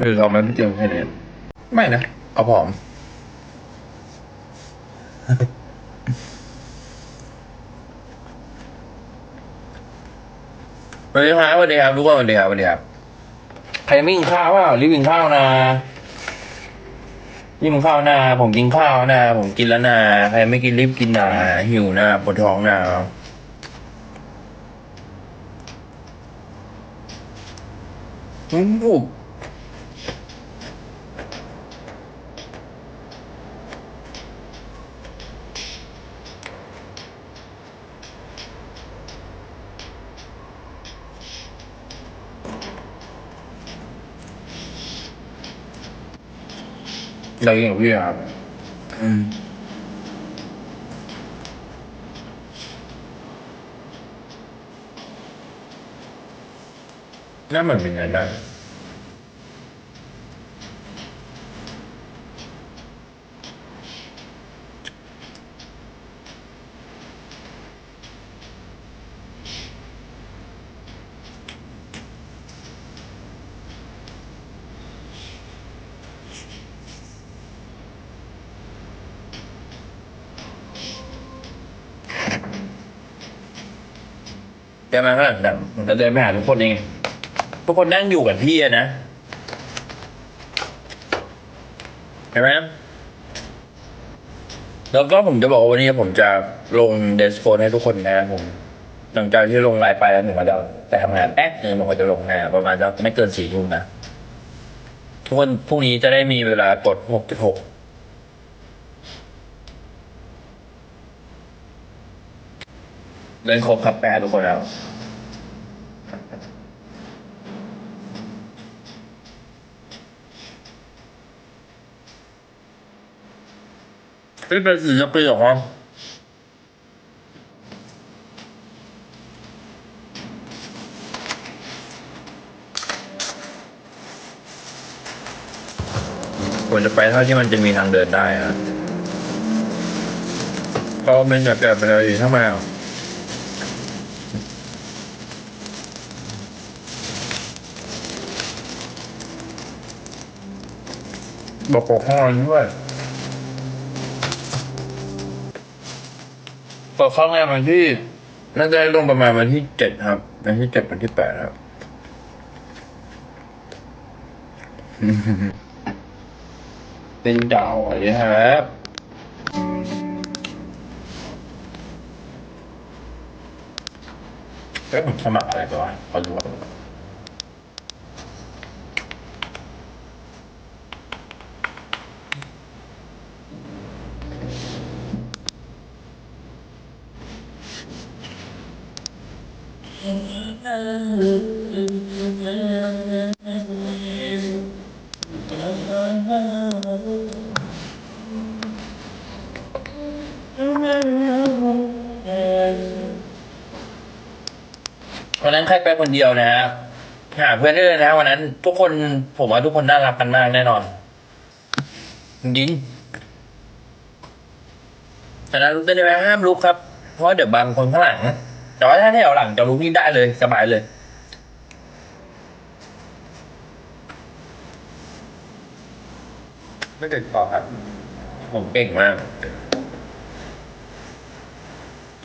เออเอามาพี่เตรียมแค่นี้ไม่นะ เอาผอม สวัสดีครับสวัสดีครับทุกคนสวัสดีครับสวัสดีครับ ใครยังไม่กินข้าวเปล่ารีบกินข้าวนะรีบกินข้าวนะผมกินข้าวนะผมกินแล้วนะใครไม่กินรีบกินนะหิวนะปวดท้องนะอืม เรากินกับพี่ครับ เหมือนเป็นได้แกมาข้างหลังแบบผมจะเดินไปหาทุกคนเองทุกคนนั่งอยู่กับพี่อะนะเห็นไหมแล้วก็ผมจะบอกว่าวันนี้ผมจะลงเดสโฟนให้ทุกคนนะครับผม หลังจากที่ลงไลน์ไปแล้วหนึ่งมาเดาแต่ทำงานแป๊บนึงมันก็จะลงนะประมาณจะไม่เกินสี่ทุ่มนะ ทุกคนพรุ่งนี้จะได้มีเวลากดหกจุดหก เล่นครบครับแปดทุกคนแล้ว ไม่เป็นศิลปินหรอครับควรจะไปเท่าที่มันจะมีทางเดินได้อะเพราะมันอยากเกิดเป็นอะไรอีกทั้งแมว บอกปกห้องนี้ด้วยเปิดครั้งแรกวันที่น่าจะได้ลงประมาณวันที่เจ็ดครับวันที่เจ็ดวันที่แปดครับเป็นดาวอะไรครับเอ๊ะผมสมัครอะไรก่อนขอดูก่อน วันนั้นใครไปคนเดียวนะฮะหาเพื่อนได้เลยนะวันนั้น ทุกคนผมว่าทุกคนน่ารักกันมากแน่นอนจริงแต่นั้นลุกได้ไหมห้ามลุกครับ เพราะเดี๋ยวบางคนข้างหลัง แต่ว่าถ้าแถวหลังจะลุกนี่ได้เลยสบายเลย ไม่ติดต่อครับ ผมเก่งมาก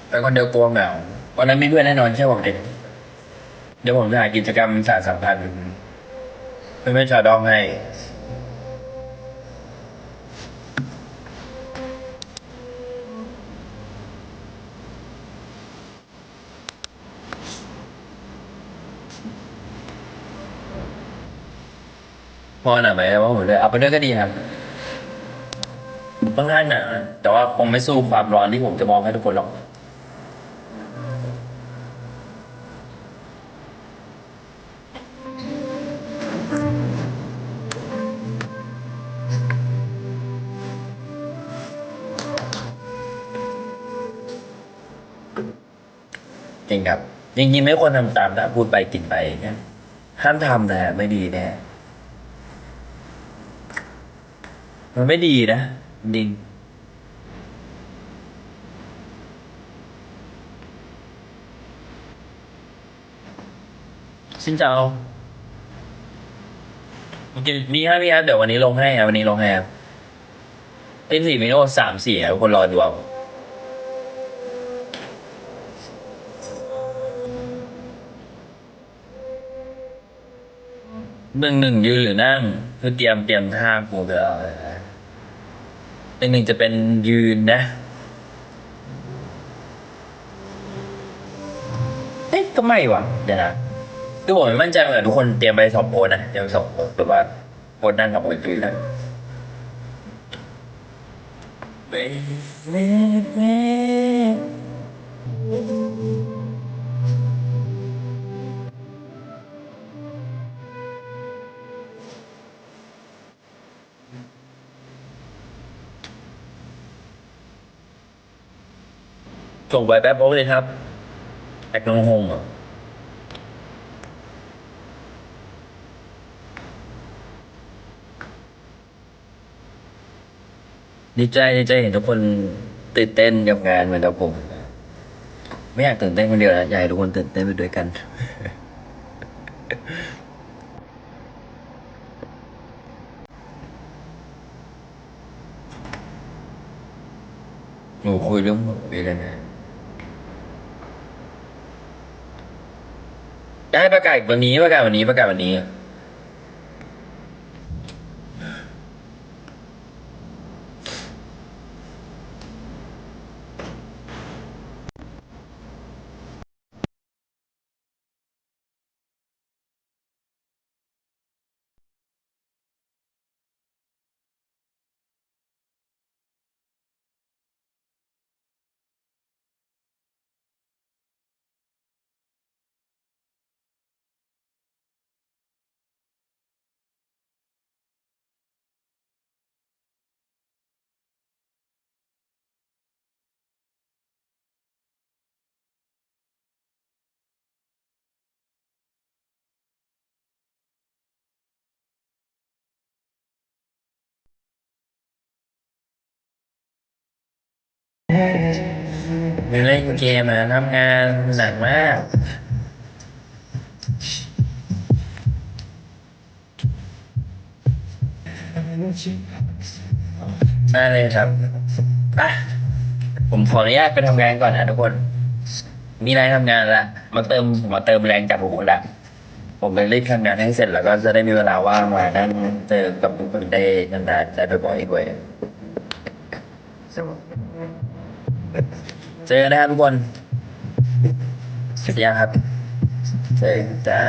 ไปคนเดียวกลัวเหงาวันนั้นมีเพื่อนแน่นอนใช่ผมเด็กเดี๋ยวผมจะหากิจกรรมสารสัมพันธ์เพื่อนๆชาวดอมให้ อหนาไหมว่าผมเลยเอาไปด้วยก็ดีครับค่อนข้างหนาแต่ว่าคงไม่สู้ความร้อนที่ผมจะมองให้ทุกคนหรอกจริงครับจริงๆไม่ควรทำตามนะพูดไปกินไปเนี่ยห้ามทำนะไม่ดีแน่ มันไม่ดีนะจริงสินเจ้ามีครับมีครับเดี๋ยววันนี้ลงให้ครับวันนี้ลงให้ครับตีสี่มิโนสามสี่ครับคนรอดูเอาหนึ่งหนึ่งยืนหรือนั่งคือเตรียมเตรียมท่ากูจะเอา เลยนะหนึ่งจะเป็นยืนนะ เอ๊ะก็ไม่ว่ะ เดี๋ยวนะคือผมไม่มั่นใจเหมือนทุกคนเตรียมไปสองโพสนะเตรียมสองโพสแบบว่าโพสนั่งกับโพสยืนนะเว้ยเว้ยเว้ ส่งไปแป๊บโป๊เลยครับแอกน้องหงเหรอดีใจดีใจเห็นทุกคนตื่นเต้นกับงานเหมือนกับผม ไม่อยากตื่นเต้นคนเดียวนะอยากให้ทุกคนตื่นเต้นไปด้วยกัน หนูคุยเรื่องหมดไปเลยนะ ได้ประกาศวันนี้ประกาศวันนี้ประกาศวันนี้ เล่นเกมนะทำงานหนักมากได้เลยครับอะผมขออนุญาตไปทำงานก่อนนะทุกคน มีแรทำงานละ มาเติมมาเติมแรงจากผมละ ผมไปรีบทำงานให้เสร็จแล้วก็จะได้มีเวลาว่างมานั่งเจอกับทุกคนได้นานๆได้บ่อยๆด้วย เจอกันนะครับทุกคนเสียงครับเจอกันจ้า